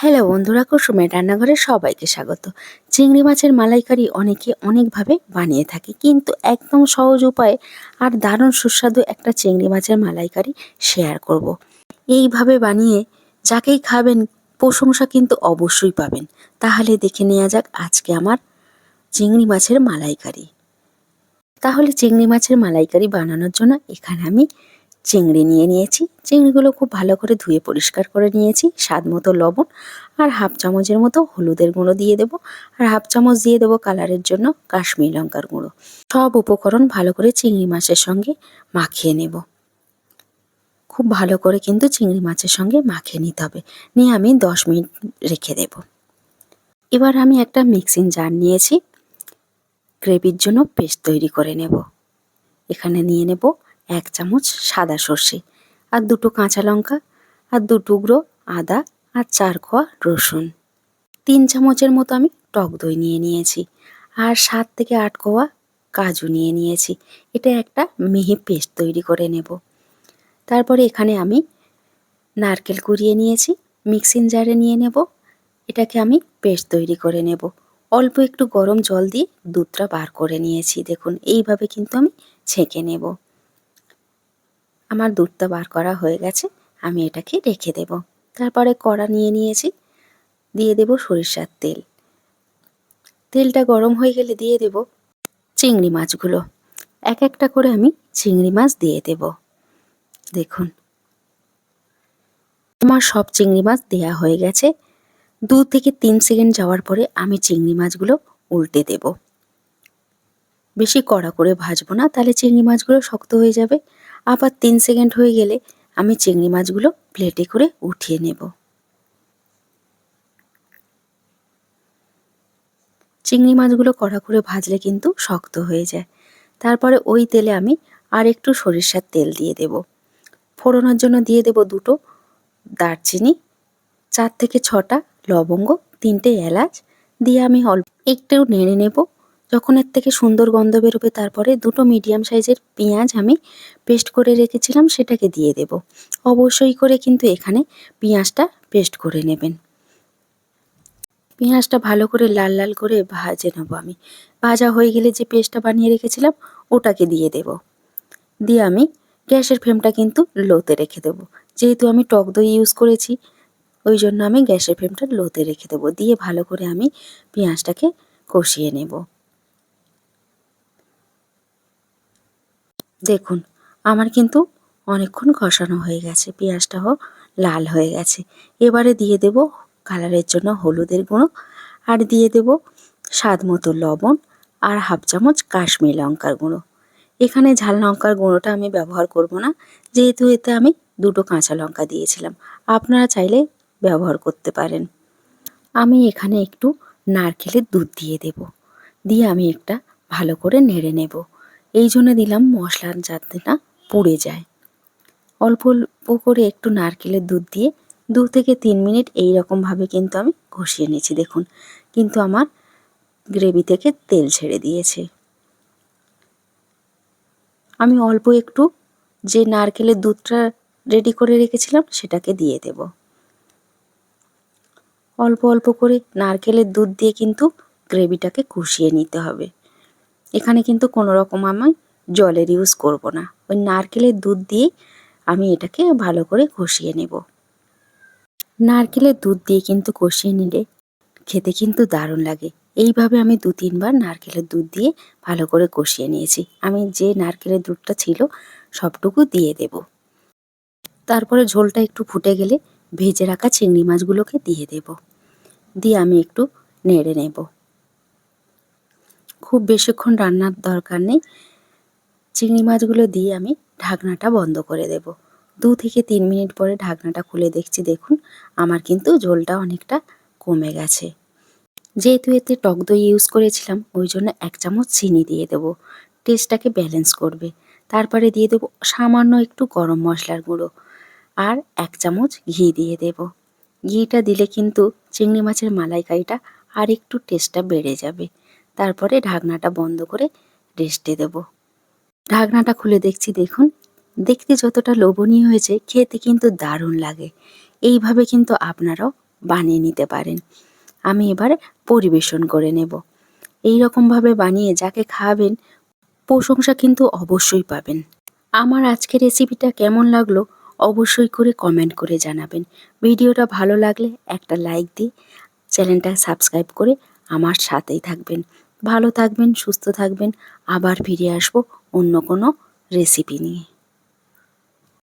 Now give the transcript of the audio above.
Hello বন্ধুরা, কুসুমের রান্নাঘরে সবাইকে স্বাগত। চিংড়ি মাছের মালাইকারি অনেকে অনেকভাবে বানিয়ে থাকে, কিন্তু একদম সহজ উপায়ে আর দারুণ সুস্বাদু একটা চিংড়ি মাছের মালাইকারি শেয়ার করব। এইভাবে বানিয়ে যাকেই খাবেন, প্রশংসা কিন্তু অবশ্যই পাবেন। তাহলে দেখে নেওয়া যাক আজকে আমার চিংড়ি মাছের মালাইকারি। তাহলে চিংড়ি মাছের মালাইকারি বানানোর জন্য এখানে আমি চিংড়ি নিয়ে নিয়েছি। চিংড়িগুলো খুব ভালো করে ধুয়ে পরিষ্কার করে নিয়েছি, স্বাদ মতো লবণ আর হাফ চামচের মতো হলুদের গুঁড়ো দিয়ে দেবো আর হাফ চামচ দিয়ে দেবো কালারের জন্য কাশ্মীর লঙ্কার গুঁড়ো। সব উপকরণ ভালো করে চিংড়ি মাছের সঙ্গে মাখিয়ে নেব। খুব ভালো করে কিন্তু চিংড়ি মাছের সঙ্গে মাখিয়ে নিতে হবে। নিয়ে আমি দশ মিনিট রেখে দেব। এবার আমি একটা মিক্সিং জার নিয়েছি। গ্রেভির জন্য পেস্ট তৈরি করে নেব। এখানে নিয়ে নেব এক চামচ সাদা সর্ষে, আর দুটো কাঁচা লঙ্কা, আর দু টুকরো আদা, আর চার খোয়া রসুন। তিন চামচের মতো আমি টক দই নিয়ে নিয়েছি, আর সাত থেকে আট কোয়া কাজু নিয়ে নিয়েছি। এটা একটা মিহি পেস্ট তৈরি করে নেব। তারপরে এখানে আমি নারকেল কুড়িয়ে নিয়েছি, মিক্সিং জারে নিয়ে নেব। এটাকে আমি পেস্ট তৈরি করে নেব। অল্প একটু গরম জল দিয়ে দুধটা বার করে নিয়েছি। দেখুন, এইভাবে কিন্তু আমি ছেঁকে নেব। আমার দুধটা বার করা হয়ে গেছে, আমি এটাকে রেখে দেব। তারপরে কড়া নিয়ে নিয়েছি, দিয়ে দেব সরিষার তেল। তেলটা গরম হয়ে গেলে দিয়ে দেব চিংড়ি মাছগুলো। এক একটা করে আমি চিংড়ি মাছ দিয়ে দেব। দেখুন। আমার সব চিংড়ি মাছ দেয়া হয়ে গেছে। দু থেকে তিন সেকেন্ড যাওয়ার পরে আমি চিংড়ি মাছগুলো উল্টে দেব। বেশি কড়া করে ভাজবো না, তাহলে চিংড়ি মাছগুলো শক্ত হয়ে যাবে। আবার তিন সেকেন্ড হয়ে গেলে আমি চিংড়ি মাছগুলো প্লেটে করে উঠিয়ে নেব। চিংড়ি মাছগুলো কড়া করে ভাজলে কিন্তু শক্ত হয়ে যায়। তারপরে ওই তেলে আমি আর একটু সরিষার তেল দিয়ে দেব। ফোড়নোর জন্য দিয়ে দেব দুটো দারচিনি, চার থেকে ছটা লবঙ্গ, তিনটে এলাচ, দিয়ে আমি অল্প একটু নেড়ে নেব। যখন এর থেকে সুন্দর গন্ধ বেরোবে তারপরে দুটো মিডিয়াম সাইজের পেঁয়াজ আমি পেস্ট করে রেখেছিলাম, সেটাকে দিয়ে দেব। অবশ্যই করে কিন্তু এখানে পেঁয়াজটা পেস্ট করে নেবেন। পেঁয়াজটা ভালো করে লাল লাল করে ভাজে নেব আমি। ভাজা হয়ে গেলে যে পেস্টটা বানিয়ে রেখেছিলাম, ওটাকে দিয়ে দেব। দিয়ে আমি গ্যাসের ফ্লেমটা কিন্তু লোতে রেখে দেবো। যেহেতু আমি টক দই ইউজ করেছি, ওই জন্য আমি গ্যাসের ফ্লেমটা লোতে রেখে দেবো। দিয়ে ভালো করে আমি পেঁয়াজটাকে কষিয়ে নেব। দেখুন, আমার কিন্তু অনেকক্ষণ কষানো হয়ে গেছে, পেঁয়াজটাও লাল হয়ে গেছে। এবারে দিয়ে দেব কালারের জন্য হলুদের গুঁড়ো আর দিয়ে দেব স্বাদ মতো লবণ আর হাফ চামচ কাশ্মীর লঙ্কার গুঁড়ো। এখানে ঝাল লঙ্কার গুঁড়োটা আমি ব্যবহার করব না, যেহেতু এতে আমি দুটো কাঁচা লঙ্কা দিয়েছিলাম। আপনারা চাইলে ব্যবহার করতে পারেন। আমি এখানে একটু নারকেলের দুধ দিয়ে দেব। দিয়ে আমি একটা ভালো করে নেড়ে নেব। এই জন্য দিলাম মশলার যাতে না পুড়ে যায়। অল্প অল্প করে একটু নারকেলের দুধ দিয়ে দু থেকে তিন মিনিট এই রকমভাবে কিন্তু আমি ঘষিয়ে নিয়েছি, দেখুন। কিন্তু আমার গ্রেভি থেকে তেল ছেড়ে দিয়েছে। আমি অল্প একটু যে নারকেলের দুধটা রেডি করে রেখেছিলাম সেটাকে দিয়ে দেব। অল্প অল্প করে নারকেলের দুধ দিয়ে কিন্তু গ্রেভিটাকে কষিয়ে নিতে হবে। এখানে কিন্তু কোনো রকম আমি জলের ইউজ করব না। ওই নারকেলের দুধ দিয়েই আমি এটাকে ভালো করে কষিয়ে নেব। নারকেলের দুধ দিয়ে কিন্তু কষিয়ে নিলে খেতে কিন্তু দারুণ লাগে। এইভাবে আমি দু তিনবার নারকেলের দুধ দিয়ে ভালো করে কষিয়ে নিয়েছি। আমি যে নারকেলের দুধটা ছিল সবটুকু দিয়ে দেব। তারপরে ঝোলটা একটু ফুটে গেলে ভেজে রাখা চিংড়ি মাছগুলোকে দিয়ে দেব। দিয়ে আমি একটু নেড়ে নেব। খুব বেশিক্ষণ রান্নার দরকার নেই। চিংড়ি মাছগুলো দিয়ে আমি ঢাকনাটা বন্ধ করে দেব। দু থেকে তিন মিনিট পরে ঢাকনাটা খুলে দেখছি, দেখুন আমার কিন্তু ঝোলটা অনেকটা কমে গেছে। যেহেতু এতে টক দই ইউজ করেছিলাম, ওই জন্য এক চামচ চিনি দিয়ে দেব। টেস্টটাকে ব্যালেন্স করবে। তারপরে দিয়ে দেব সামান্য একটু গরম মশলার গুঁড়ো আর এক চামচ ঘি দিয়ে দেব। ঘিটা দিলে কিন্তু চিংড়ি মাছের মালাইকারিটা আর একটু টেস্টটা বেড়ে যাবে। তারপরে ঢাকনাটা বন্ধ করে রেস্টে দেব। ঢাকনাটা খুলে দেখছি, দেখুন, দেখতে যতটা লোভনীয় হয়েছে, খেতে কিন্তু দারুণ লাগে। এইভাবে কিন্তু আপনারাও বানিয়ে নিতে পারেন। আমি এবার পরিবেশন করে নেব। এই রকমভাবে বানিয়ে যাকে খাওয়াবেন প্রশংসা কিন্তু অবশ্যই পাবেন। আমার আজকের রেসিপিটা কেমন লাগল, অবশ্যই করে কমেন্ট করে জানাবেন। ভিডিওটা ভালো লাগলে একটা লাইক দিয়ে চ্যানেলটা সাবস্ক্রাইব করে আমার সাথেই থাকবেন। ভালো থাকবেন সুস্থ থাকবেন। আবার ফিরে আসব অন্য কোনো রেসিপি নিয়ে।